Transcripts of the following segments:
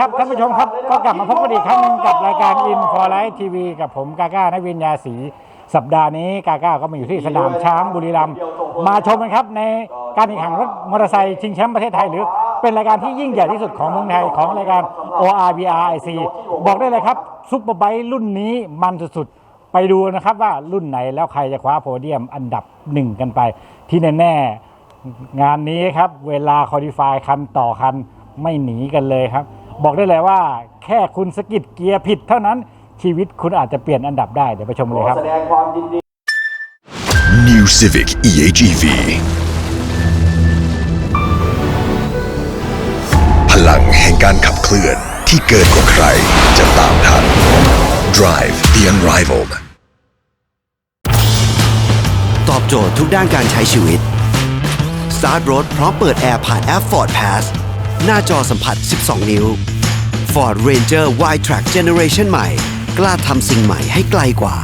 ครับท่านผู้ชมครับก็กลับมาพบกันอีกครั้งหนึงกับรายการ In for Life TV กับผมกาก้านวินยาศรีสัปดาห์นี้กาก้าก็มาอยู่ที่สนามช้างบุรีรัมย์มาชมกันครับในการแข่งขันรถมอเตอร์ไซค์ชิงแชมป์ประเทศไทยหรือเป็นรายการที่ยิ่งใหญ่ที่สุดของเมืองไทยของรายการ ORBRIC บอกได้เลยครับซุปเปอร์ไบค์รุ่นนี้มันสุดๆไปดูนะครับว่ารุ่นไหนแล้วใครจะคว้าโพเดียมอันดับหนึ่งกันไป ที่แน่ๆงานนี้ครับเวลาคอดิฟายคันต่อคันไม่หนีกันเลยครับ บอกได้เลยว่า แค่คุณสะกิดเกียร์ผิดเท่านั้นชีวิตคุณอาจจะเปลี่ยนอันดับได้ เดี๋ยวไปชมขเลอยครับแสดงความยินดี New Civic EHEV พลังแห่งการขับเคลื่อนที่เกินกว่าใครจะตามทัน Drive the Unrivaled ตอบโจทย์ทุกด้านการใช้ชีวิตสตาร์ทรถพร้อมเปิดแอร์ผ่านแอป Ford Pass หน้าจอสัมผัส 12 นิ้ว Ford Ranger Y-Track Generation ใหม่ กล้าทำสิ่งใหม่ให้ไกลกว่า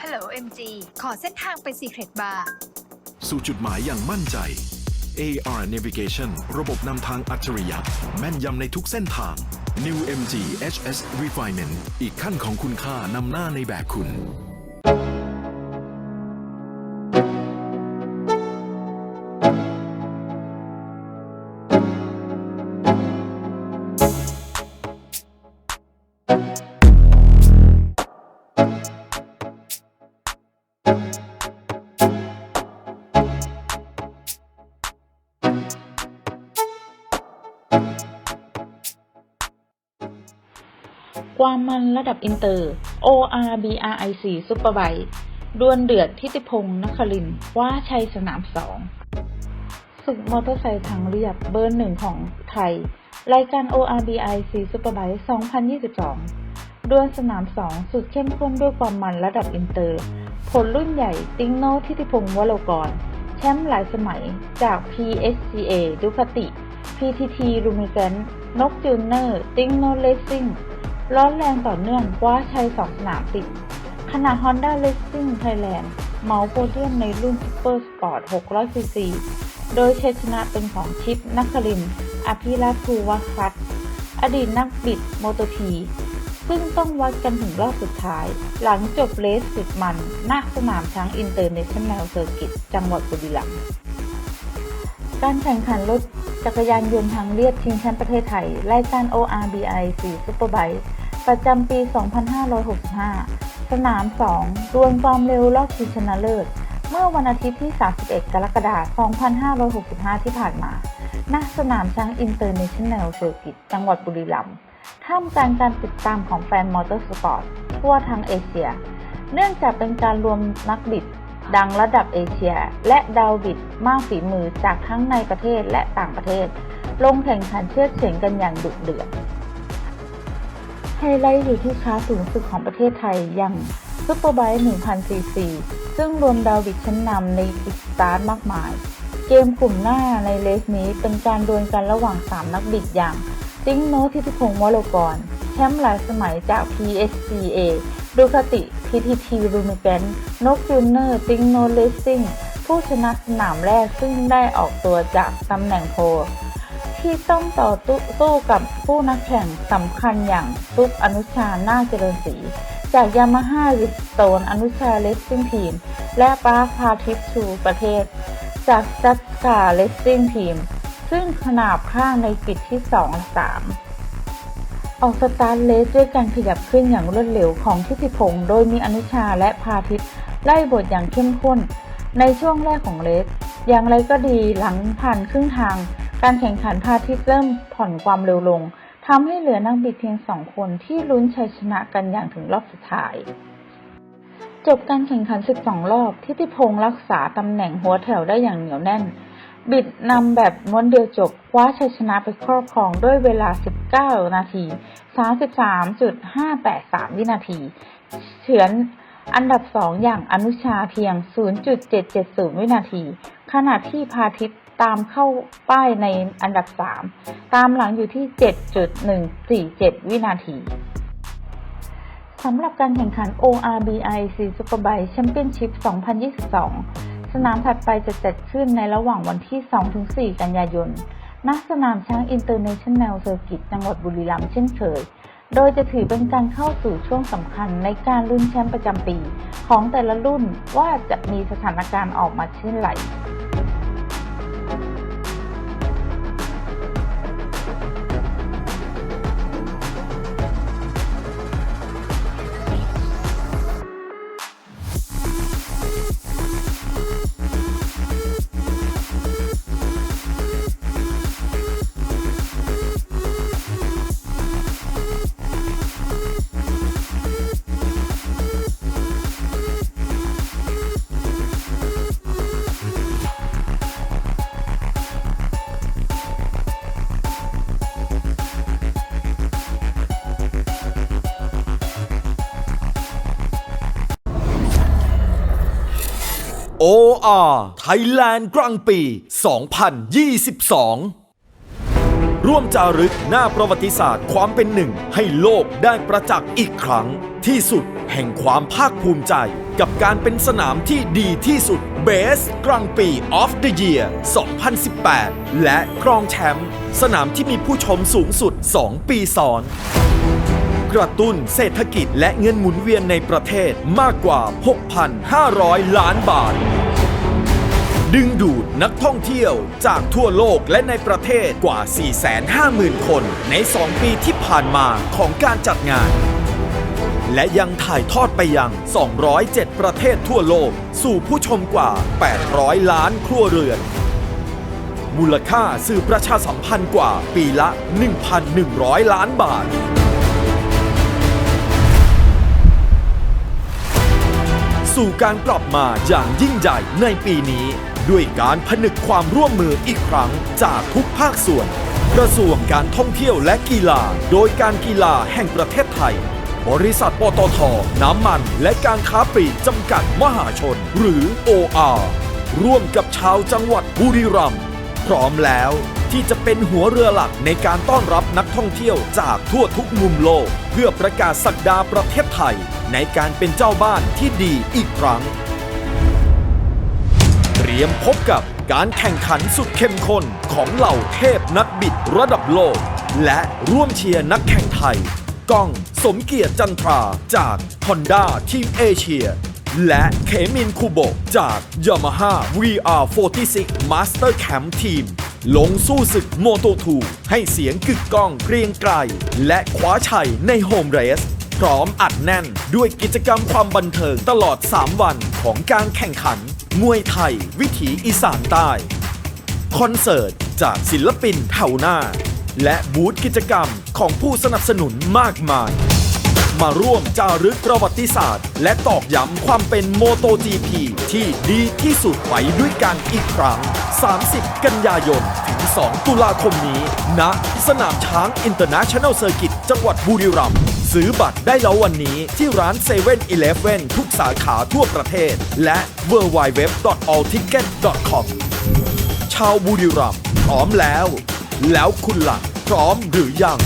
ฮัลโหล MG ขอเส้นทางไป Secret Bar สู่จุดหมายอย่างมั่นใจ AR Navigation ระบบนำทางอัจฉริยะ แม่นยำในทุกเส้นทาง New MG HS Refinement อีกขั้นของคุณค่านำหน้าในแบบคุณ ความมันระดับอินเตอร์ ORBRIC Superbike ดวลเดือดทิติพงศ์นครินคว้าชัยสนามสองศึกมอเตอร์ไซค์ทางเรียบเบอร์หนึ่งของไทย รายการ ORBIC Superbike 2022 ดวลสนามสองสุดเข้มข้นด้วยความมันระดับอินเตอร์ ผลรุ่นใหญ่ติงโนทิติพงศ์วโรกร แชมป์หลายสมัยจาก PSCA ดุคติ PTT รูมิเกนนกจูเนอร์ ติงโนเลสซิ่ง ร้อนแรงต่อเนื่องคว้าชัยสองสนามติดขณะ Honda Racing Thailand เมาส์โพเดียมในรุ่น Super Sport 600 cc โดยชัยชนะเป็นของชิปนักคลินทร์อภิรัตภูวคัตอดีตนักบิดโมโตพีซึ่งต้องวัดกันถึงรอบสุดท้าย หลังจบเลสสุดมันณสนามช้างอินเตอร์เนชั่นแนลเซอร์กิตจังหวัดบุรีรัมย์การแข่งขันรถ จักรยานยนต์ทางเลียบชิงแชมป์ประเทศไทยรายการ ORBI 4 Superbike ประจำปี 2565 สนาม2ดวลความเร็วรอบชิงชนะเลิศ เมื่อวันอาทิตย์ที่ 31 กรกฎาคม 2565 ที่ผ่านมาณสนามช้างอินเตอร์เนชั่นแนลเซอร์กิตจังหวัดบุรีรัมย์ท่ามกลางการติดตามของแฟนมอเตอร์สปอร์ตทั่วทั้งเอเชีย เนื่องจากเป็นการรวมนักบิด ดังระดับเอเชีย และดาวบิดมากฝีมือจากทั้งในประเทศและต่างประเทศ ลงแข่งขันเชือดเฉือนกันอย่างดุเดือดไฮไลท์อยู่ที่คลาสูงสุดของประเทศไทยอย่างซุปเปอร์ไบค์1,000ซีซีซึ่งรวมดาวบิดชั้นนำในอีกสตาร์ทมากมาย เกมกลุ่มหน้าในเลสนี้เป็นการดวลกันระหว่าง 3 นักบิดอย่าง ติ้งโนทิติพงศ์วโรกร แชมป์หลายสมัยจาก PSCA ดูคติ PTT รูมิเกนนกจูเนอร์ติงโนเลสซิ่งผู้ชนะสนามแรกซึ่งได้ออกตัวจากตำแหน่งโพที่ต้องต่อสู้กับผู้นักแข่งสำคัญอย่างตุ๊กอนุชาหน้าเจริญศรีจากยามาฮ่าริสโตนอนุชาเลสซิ่งทีม และปาร์คพาทิพชูประเทศ จากจัสกาเลสซิ่งทีม ซึ่งขนาบข้างในกิจที่ 2 และ 3 ออกสตาร์ทเลสด้วยการขยับขึ้นอย่างรวดเร็วของทิติพงศ์โดยมีอนุชาและพาทิตไล่บทอย่างเข้มข้น ในช่วงแรกของเลส อย่างไรก็ดีหลังผ่านครึ่งทาง การแข่งขันพาทิตเริ่มผ่อนความเร็วลงทำให้เหลือนักบิดเพียงสองคนที่ลุ้นชัยชนะกันอย่างถึงรอบสุดท้าย จบการแข่งขัน 12 รอบ ทิติพงศ์รักษาตำแหน่งหัวแถวได้อย่างเหนียวแน่น บิดนำแบบม้วนเดียวจบคว้าชัยชนะไปครอบครองด้วยเวลา 19 นาที 33.583 วินาที เฉือนอันดับ 2 อย่างอนุชาเพียง 0.770 วินาที ขณะที่พาทิตตามเข้าป้ายในอันดับ 3 ตามหลังอยู่ที่ 7.147 วินาทีสำหรับการแข่งขัน ORBIC Superbike Championship 2022 สนามถัดไปจะจัดขึ้นในระหว่างวันที่ 2-4 กันยายน ณ สนามช้างอินเตอร์เนชั่นแนลเซอร์กิตจังหวัดบุรีรัมย์เช่นเคย โดยจะถือเป็นการเข้าสู่ช่วงสำคัญในการลุ้นแชมป์ประจำปี ของแต่ละรุ่นว่าจะมีสถานการณ์ออกมาเช่นไร OR Thailand กลางปี 2022ร่วมจารึกหน้าประวัติศาสตร์ความเป็นหนึ่ง ให้โลกได้ประจักษ์อีกครั้ง ที่สุดแห่งความภาคภูมิใจ กับการเป็นสนามที่ดีที่สุด Best กลางปี of the Year 2018 และครองแชมป์สนามที่มีผู้ชมสูงสุด 2 ปีซ้อน กระตุ้นเศรษฐกิจและเงินหมุนเวียนในประเทศมากกว่า 6,500 ล้านบาท ดึงดูดนักท่องเที่ยวจากทั่วโลกและในประเทศกว่า 450,000 คนใน 2 ปีที่ผ่านมาของการจัดงาน และยังถ่ายทอดไปยัง 207 ประเทศทั่วโลก สู่ผู้ชมกว่า 800 ล้านครัวเรือน มูลค่าสื่อประชาสัมพันธ์กว่าปีละ 1,100 ล้านบาทสู่การกลับมาอย่างยิ่งใหญ่ในปีนี้ ด้วยการผนึกความร่วมมืออีกครั้งจากทุกภาคส่วน กระทรวงการท่องเที่ยวและกีฬา โดยการกีฬาแห่งประเทศไทย บริษัทปตท น้ำมัน และการค้าปลีกจำกัดมหาชน หรือ OR ร่วมกับชาวจังหวัดบุรีรัมย์พร้อมแล้วที่จะเป็นหัวเรือหลักในการต้อนรับนักท่องเที่ยวจากทั่วทุกมุมโลก เพื่อประกาศสักดาประเทศไทย ในการเป็นเจ้าบ้านที่ดีอีกครั้ง เตรียมพบกับการแข่งขันสุดเข้มข้นของเหล่าเทพนักบิดระดับโลก และร่วมเชียร์นักแข่งไทย ก้องสมเกียรติจันทราจาก Honda ทีมเอเชีย และเขมินคูโบจาก Yamaha VR46 Master Camp Team ลงสู้ศึกโมโต2ให้เสียงกึกก้องเกรียงไกรและคว้าชัยในโฮมเรส พร้อมอัดแน่นด้วยกิจกรรมความบันเทิงตลอด 3 วันของการแข่งขัน มวยไทย วิถีอีสานใต้ คอนเสิร์ตจากศิลปินแถวหน้า และบูธกิจกรรมของผู้สนับสนุนมากมาย มาร่วมจารึกประวัติศาสตร์ และตอกย้ำความเป็นโมโต GP ที่ดีที่สุดไปด้วยกันอีกครั้ง 30 กันยายน ถึง 2 ตุลาคมนี้ณสนามช้าง International Circuit จังหวัดบุรีรัมย์ ซื้อบัตรได้แล้ววันนี้ที่ร้าน7 e เ e ่ e อทุกสาขาทั่วประเทศ และ w w w a l l t i c k e t c o m ชาวบุรีรัมย์พร้อมแล้ว แล้วคุณล่ะพร้อมหรือยัง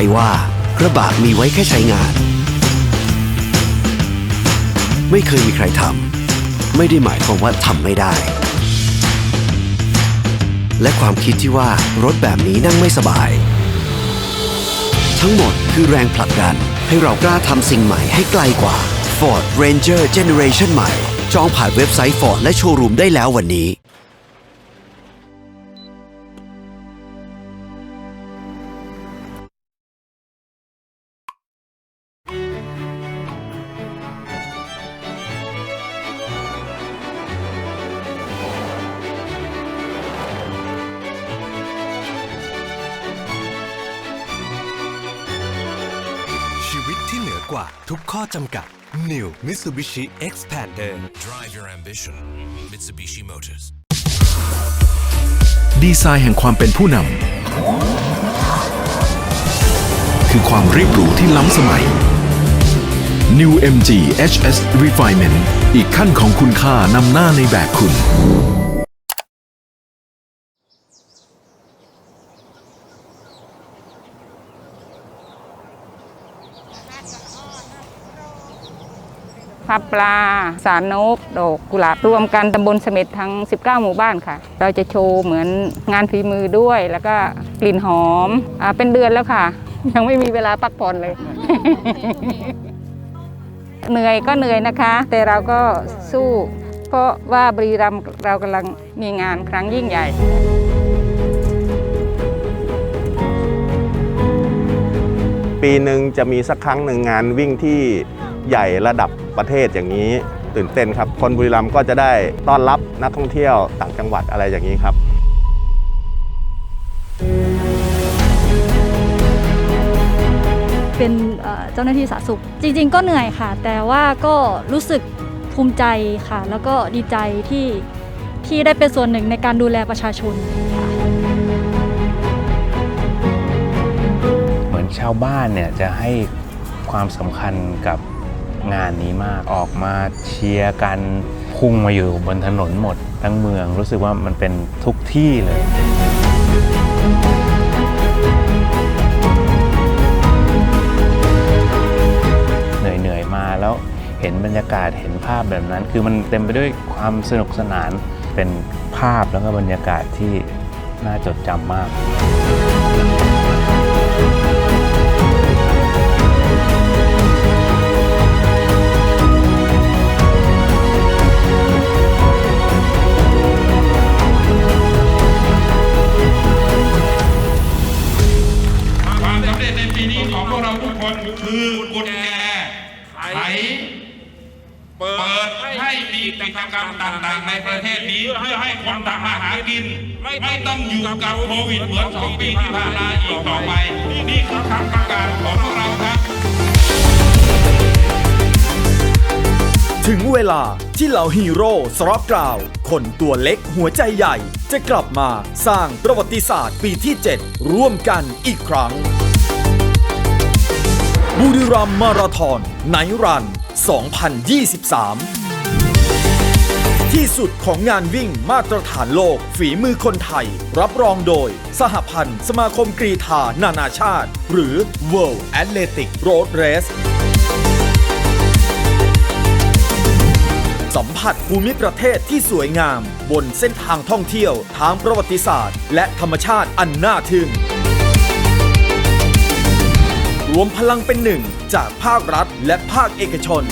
ใครว่ากระบะมีไว้แค่ใช้งาน ไม่เคยมีใครทำไม่ได้หมายความว่าทำไม่ได้ และความคิดที่ว่ารถแบบนี้นั่งไม่สบาย ทั้งหมดคือแรงผลักดันให้เรากล้าทำสิ่งใหม่ให้ไกลกว่า Ford Ranger Generation ใหม่ จองผ่านเว็บไซต์ Ford และโชว์รูมได้แล้ววันนี้ ทุกข้อจำกัด New Mitsubishi Xpander Drive your ambition Mitsubishi Motors ดีไซน์แห่งความเป็นผู้นำคือความเรียบหรูที่ล้ำสมัย New MG HS Refinement อีกขั้นของคุณค่านำหน้าในแบบคุณ พับปลา สารนก ดอกกุหลาบรวมกันตำบลเสม็ดทั้ง 19 หมู่บ้านค่ะ เราจะโชว์เหมือนงานฝีมือด้วย แล้วก็กลิ่นหอมอาเป็นเดือนแล้วค่ะ ยังไม่มีเวลาพักผ่อนเลย เหนื่อยก็เหนื่อยนะคะ แต่เราก็สู้เพราะว่าบรีรัมเรากำลังมีงานครั้งยิ่งใหญ่ปีหนึ่งจะมีสักครั้งหนึ่งงานวิ่งที่ใหญ่ระดับ ประเทศอย่างนี้ตื่นเต้นครับ คนบุรีรัมย์ก็จะได้ต้อนรับนักท่องเที่ยวต่างจังหวัดอะไรอย่างนี้ครับเป็นเอ่อเจ้าหน้าที่สาธารณสุข จริง ๆ ก็เหนื่อยค่ะ แต่ว่าก็รู้สึกภูมิใจค่ะ แล้วก็ดีใจที่ที่ได้เป็นส่วนหนึ่งในการดูแลประชาชนค่ะเหมือนชาวบ้านเนี่ยจะให้ความสำคัญกับ งานนี้มากออกมาเชียร์กันพุ่งมาอยู่บนถนนหมดทั้งเมืองรู้สึกว่ามันเป็นทุกที่เลยเหนื่อยๆมาแล้วเห็นบรรยากาศเห็นภาพแบบนั้น คือมันเต็มไปด้วยความสนุกสนานเป็นภาพแล้วก็บรรยากาศที่น่าจดจำมาก กิจกรรมต่างๆในประเทศนี้เพื่อให้คนทำมาหากิน ไม่ต้องอยู่กับโควิดเหมือนสองปีที่ผ่านมาอีกต่อไป นี่คือคำประกาศของพวกเราครับ ถึงเวลาที่เหล่าฮีโร่สร็อกกราว คนตัวเล็กหัวใจใหญ่ จะกลับมาสร้างประวัติศาสตร์ปีที่ 7 ร่วมกันอีกครั้ง บุรีรัมย์มาราธอนไนรัน 2023 ที่สุดของงานวิ่งมาตรฐานโลก ฝีมือคนไทย รับรองโดย สหพันธ์ สมาคมกรีฑานานาชาติ หรือ World Athletic Road Race สัมผัสภูมิประเทศที่สวยงาม บนเส้นทางท่องเที่ยวทางประวัติศาสตร์ และธรรมชาติอันน่าทึ่ง รวมพลังเป็นหนึ่งจากภาครัฐและภาคเอกชน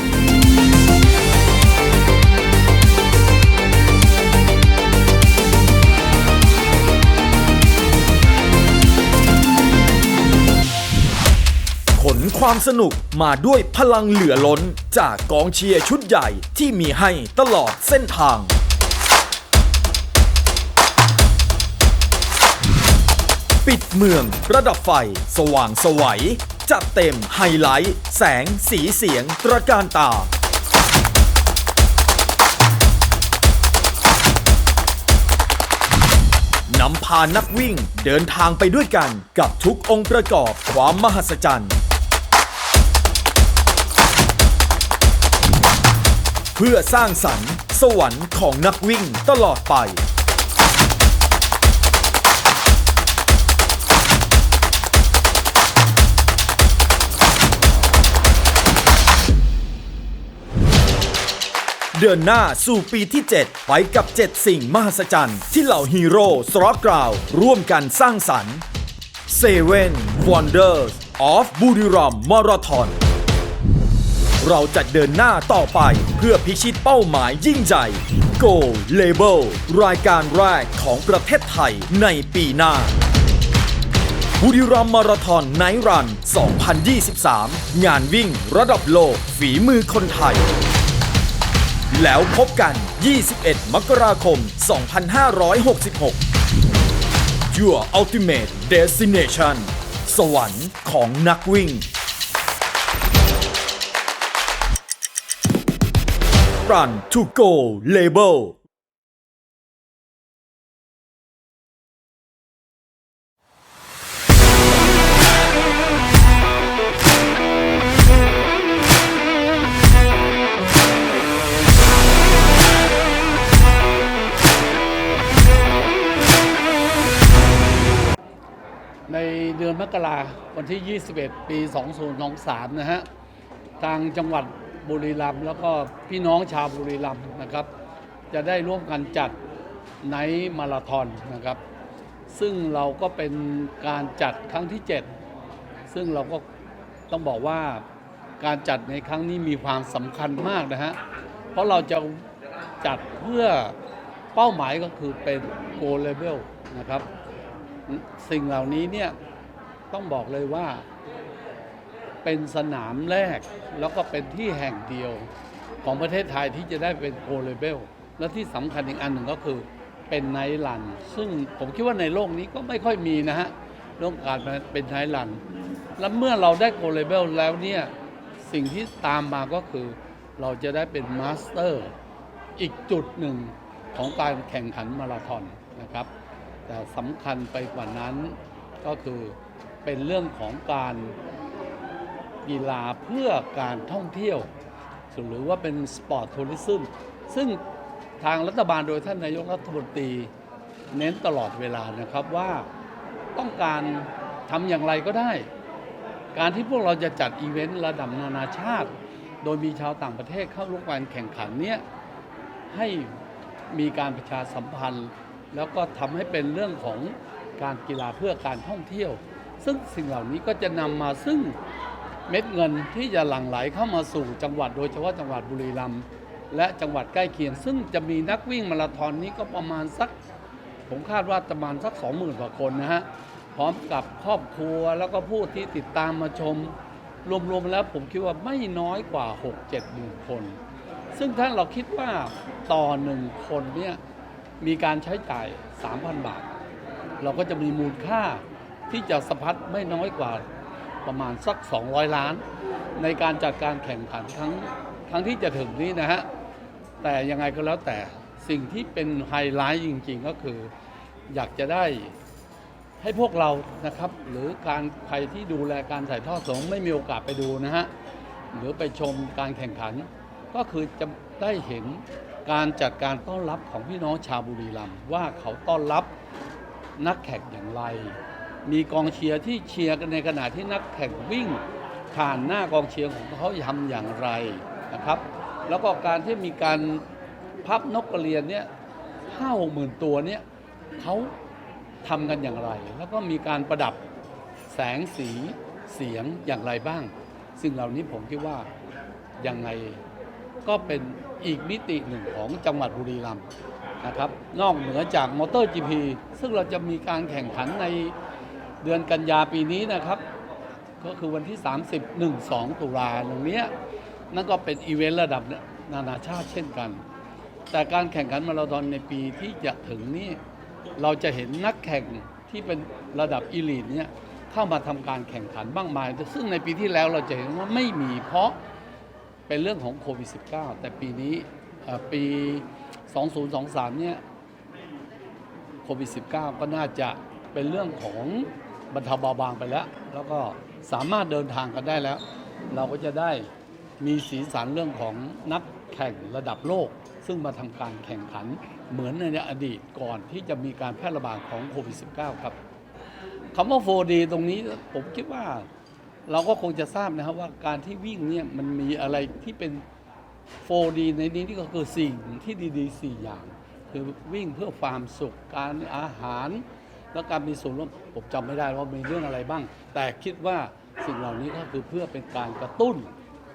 ความสนุกมาด้วยพลังเหลือล้น จากกองเชียร์ชุดใหญ่ที่มีให้ตลอดเส้นทาง ปิดเมืองระดับไฟ สว่างสวัยจัดเต็มไฮไลท์ แสงสีเสียงตระการตานำพานักวิ่งเดินทางไปด้วยกันกับทุกองค์ประกอบความมหัศจรรย์ เพื่อสร้างสรรค์ สวรรค์ของนักวิ่งตลอดไป เดินหน้าสู่ปีที่ 7 ไปกับ 7 สิ่งมหัศจรรย์ที่เหล่าฮีโร่สร็อกกราวร่วมกันสร้างสรรค์ Seven Wonders of บุรี เราจะเดินหน้าต่อไปเพื่อพิชิตเป้าหมายยิ่งใหญ่ Go Label รายการแรกของประเทศไทยในปีหน้า บุรีรัมย์มาราธอนไนรัน 2023 งานวิ่งระดับโลกฝีมือคนไทย แล้วพบกัน 21 มกราคม 2566 Your Ultimate Destination สวรรค์ของนักวิ่ง Run to Go Label ในเดือนมกราวันที่ 21 ปี 2023 นะฮะ ทางจังหวัด บุรีรัมย์แล้วก็พี่น้องชาวบุรีรัมย์นะครับ จะได้ร่วมกันจัดไนท์มาราธอนนะครับ ซึ่งเราก็เป็นการจัดครั้งที่ 7 ซึ่งเราก็ต้องบอกว่าการจัดในครั้งนี้มีความสำคัญมากนะฮะ เพราะเราจะจัดเพื่อเป้าหมายก็คือเป็น Go Level นะครับ สิ่งเหล่านี้เนี่ยต้องบอกเลยว่า เป็นสนามแรก แล้วก็เป็นที่แห่งเดียวของประเทศไทยที่จะได้เป็นโ o เลเ l และที่สำคัญอีกอันหนึ่งก็คือเป็นไนลัน ซึ่งผมคิดว่าในโลกนี้ก็ไม่ค่อยมีนะฮะเรื่องการเป็นไนลัน แล้วเมื่อเราได้โ o เลเ l แล้วเนี่ย สิ่งที่ตามมาก็คือเราจะได้เป็นมาสเตอร์อีกจุดหนึ่งของการแข่งขันมาราธอนนะครับ แต่สำคัญไปกว่านั้นก็คือเป็นเรื่องของการ กีฬาเพื่อการท่องเที่ยว หรือว่าเป็นสปอร์ตทัวริซึมซึ่งทางรัฐบาลโดยท่านนายกรัฐมนตรีเน้นตลอดเวลานะครับว่าต้องการทำอย่างไรก็ได้ การที่พวกเราจะจัดอีเวนต์ระดับนานาชาติ โดยมีชาวต่างประเทศเข้าร่วมการแข่งขันเนี้ยให้มีการประชาสัมพันธ์ แล้วก็ทำให้เป็นเรื่องของการกีฬาเพื่อการท่องเที่ยว ซึ่งสิ่งเหล่านี้ก็จะนำมาซึ่ง เม็ดเงินที่จะหลั่งไหลเข้ามาสู่จังหวัดโดยเฉพาะจังหวัดบุรีรัมย์และจังหวัดใกล้เคียง ซึ่งจะมีนักวิ่งมาราธอนนี้ก็ประมาณสัก ผมคาดว่าประมาณสัก 20,000กว่าคนนะฮะพร้อมกับครอบครัวแล้วก็ผู้ที่ติดตามมาชม รวมๆแล้วผมคิดว่าไม่น้อยกว่า 6-7หมื่นคน ซึ่งถ้าเราคิดว่าต่อหนึ่งคนเนี่ยมีการใช้จ่าย 3,000 บาท เราก็จะมีมูลค่าที่จะสะพัดไม่น้อยกว่า ประมาณสัก 200 ล้าน ในการจัดการแข่งขันครั้งครั้งที่จะถึงนี้นะฮะ แต่ยังไงก็แล้วแต่สิ่งที่เป็นไฮไลท์จริง ๆ ก็คืออยากจะได้ให้พวกเรานะครับ หรือการใครที่ดูแลการถ่ายทอดสดไม่มีโอกาสไปดูนะฮะ หรือไปชมการแข่งขัน ก็คือจะได้เห็นการจัดการต้อนรับของพี่น้องชาวบุรีรัมย์ว่าเขาต้อนรับนักแข่งอย่างไร มีกองเชียร์ที่เชียร์กันในขณะที่นักแข่งวิ่ง ผ่านหน้ากองเชียร์ของเขาทำอย่างไรนะครับ แล้วก็การที่มีการพับนกกระเรียนเนี่ยห้าหกหมื่นตัวเนี่ยเขาทำกันอย่างไร แล้วก็มีการประดับแสงสีเสียงอย่างไรบ้าง ซึ่งเหล่านี้ผมคิดว่ายังไงก็เป็นอีกมิติหนึ่งของจังหวัดบุรีรัมย์นะครับ นอกเหนือจากมอเตอร์ GP ซึ่งเราจะมีการแข่งขันใน เดือนกันยาปีนี้นะครับ ก็คือวันที่ 30 1 2 ตุลาตรงนี้นั่นก็เป็นอีเวนต์ระดับนานาชาติเช่นกัน แต่การแข่งขันมาราธอนในปีที่จะถึงนี้เราจะเห็นนักแข่งที่เป็นระดับอีลีทเนี่ยเข้ามาทำการแข่งขันบ้างมาย ซึ่งในปีที่แล้วเราจะเห็นว่าไม่มีเพราะเป็นเรื่องของโควิด -19 แต่ปีนี้เอ่อปี 2023 เนี่ยโควิด -19 ก็น่าจะเป็นเรื่องของ บรรเทาเบาบางไปแล้ว แล้วก็สามารถเดินทางกันได้แล้ว เราก็จะได้มีสีสันเรื่องของนักแข่งระดับโลก ซึ่งมาทำการแข่งขันเหมือนในอดีตก่อนที่จะมีการแพร่ระบาดของโควิด -19 ครับคำว่า 4D ตรงนี้ผมคิดว่าเราก็คงจะทราบนะครับว่าการที่วิ่งเนี่ยมันมีอะไรที่เป็น 4D ในนี้นี่ก็คือสิ่งที่ดีๆ4อย่าง คือวิ่งเพื่อความสุขการอาหาร และการมีส่วนร่วมผมจำไม่ได้ว่ามีเรื่องอะไรบ้าง แต่คิดว่าสิ่งเหล่านี้ก็คือเพื่อเป็นการกระตุ้น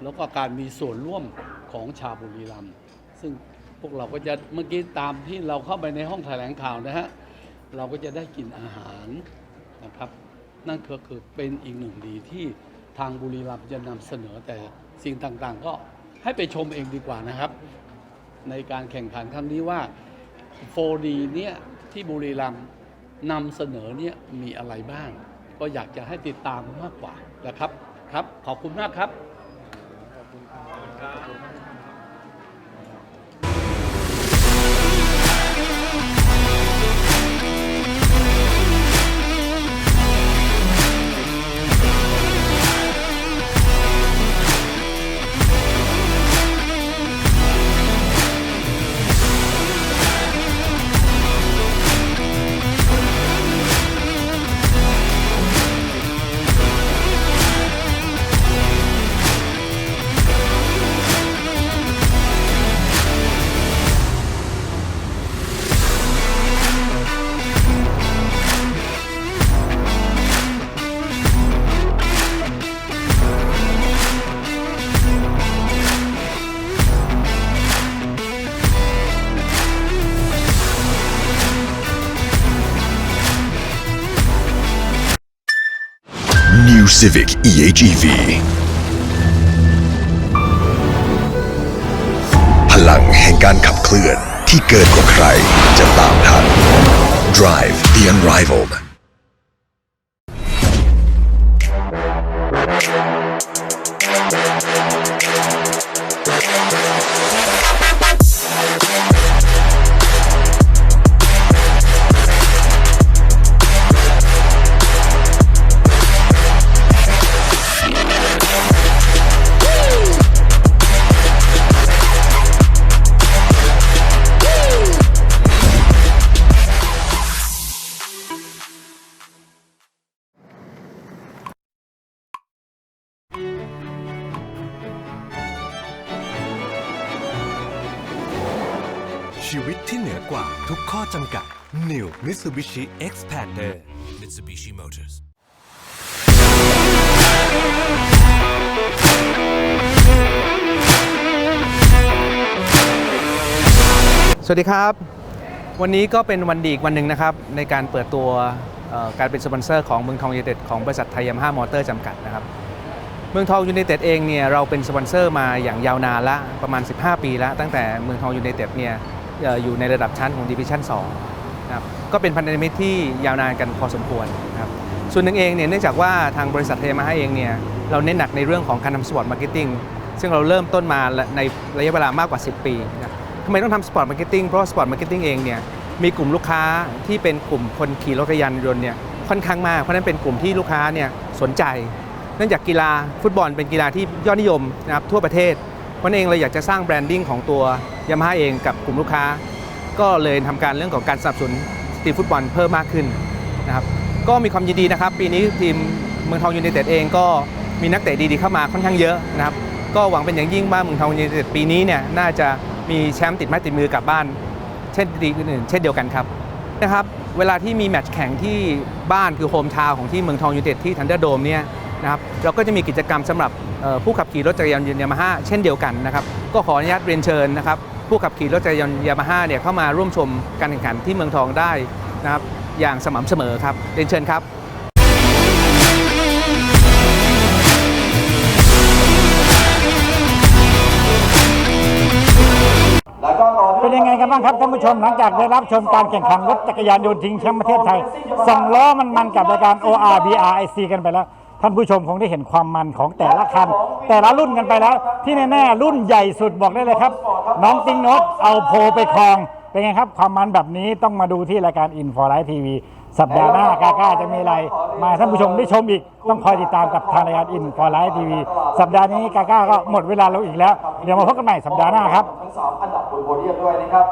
แล้วก็การมีส่วนร่วมของชาวบุรีรัมย์ซึ่งพวกเราก็จะเมื่อกี้ตามที่เราเข้าไปในห้องแถลงข่าวนะฮะเราก็จะได้กินอาหารนะครับ นั่นก็คือเป็นอีกหนึ่งดีที่ทางบุรีรัมย์จะนำเสนอแต่สิ่งต่างๆ ก็ให้ไปชมเองดีกว่านะครับ ในการแข่งขันครั้งนี้ว่า 4D เนี่ยที่บุรีรัมย์ นำเสนอเนี่ยมีอะไรบ้าง ก็อยากจะให้ติดตามมากกว่านะครับครับ ขอบคุณมากครับ Civic EHEV พลังแห่งการขับเคลื่อนที่เกินกว่าใครจะตามทัน Drive the Unrivaled Mitsubishi Xpander Mitsubishi Motors สวัสดีครับ วันนี้ก็เป็นวันดีอีกวันหนึ่งนะครับ ในการเปิดตัวเอ่อการเป็นสปอนเซอร์ของเมืองทองยูไนเต็ดของบริษัทไทยยามาฮ่ามอเตอร์จำกัดนะครับ เมืองทองยูไนเต็ดเองเนี่ยเราเป็นสปอนเซอร์มาอย่างยาวนานละประมาณ 15 ปีแล้ว ตั้งแต่เมืองทองยูไนเต็ดเนี่ยเอ่ออยู่ในระดับชั้นของดิวิชั่น 2 นะครับก็เป็นพันธมิตรที่ยาวนานกันพอสมควรนะครับส่วนหนึ่งเองเนี่ยเนื่องจากว่าทางบริษัทไทยยามาฮ่าเองเนี่ยเราเน้นหนักในเรื่องของการทำสปอร์ตมาร์เก็ตติ้งซึ่งเราเริ่มต้นมาในระยะเวลามากกว่า 10 ปีนะทำไมต้องทำสปอร์ตมาร์เก็ตติ้งเพราะสปอร์ตมาร์เก็ตติ้งเองเนี่ยมีกลุ่มลูกค้าที่เป็นกลุ่มคนขี่รถจักรยานยนต์เนี่ยค่อนข้างมาก เพราะนั้นเป็นกลุ่มที่ลูกค้าเนี่ยสนใจ เนื่องจากกีฬาฟุตบอลเป็นกีฬาที่ยอดนิยมนะครับทั่วประเทศเพราะนั้นเองเราอยากจะสร้างแบรนดิ้งของตัวยามาฮ่าเองกับกลุ่มลูกค้า ก็เลยทำการเรื่องของการสนับสนุนทีมฟุตบอลเพิ่มมากขึ้นนะครับก็มีความยินดีนะครับ ปีนี้ทีมเมืองทองยูไนเต็ดเองก็มีนักเตะดีๆเข้ามาค่อนข้างเยอะนะครับก็หวังเป็นอย่างยิ่งว่าเมืองทองยูไนเต็ดปีนี้เนี่ยน่าจะมีแชมป์ติดไม้ติดมือกลับบ้าน เช่นดีอื่นๆเช่นเดียวกันครับนะครับเวลาที่มีแมตช์แข่งที่บ้านคือโฮมทาวน์ของที่เมืองทองยูไนเต็ดที่ทันเดอร์โดมเนี่ยนะครับเราก็จะมีกิจกรรมสำหรับผู้ขับขี่รถจักรยานยนต์ยามาฮ่าเช่นเดียวกันนะครับก็ขออนุญาตเรียนเชิญนะครับ ผู้ขับขี่รถจักรยานยามาฮ่าเนี่ยเข้ามาร่วมชมการแข่งขันที่เมืองทองได้นะครับอย่างสม่ำเสมอครับเรียนเชิญครับเป็นยังไงกันบ้างครับท่านผู้ชมหลังจากได้รับชมการแข่งขันรถจักรยานยนต์ชิงแชมป์ประเทศไทยสองล้อมันมันกับรายการ OR BRIC กันไปแล้ว ท่านผู้ชมคงได้เห็นความมันของแต่ละคัน แต่ละรุ่นกันไปแล้ว ที่แน่ๆรุ่นใหญ่สุดบอกได้เลยครับ น้องติงโนตเอาโพลไปครอง เป็นไงครับ ความมันแบบนี้ต้องมาดูที่รายการ In for Life TV สัปดาห์หน้ากาก้าจะมีอะไร มาให้ท่านผู้ชมได้ชมอีก ต้องคอยติดตามกับทางรายการ In for Life TV สัปดาห์นี้กาก้าก็หมดเวลาเราอีกแล้ว เดี๋ยวมาพบกันใหม่สัปดาห์หน้าครับทั้งสามอันดับบนโพเดียมด้วยนะครับ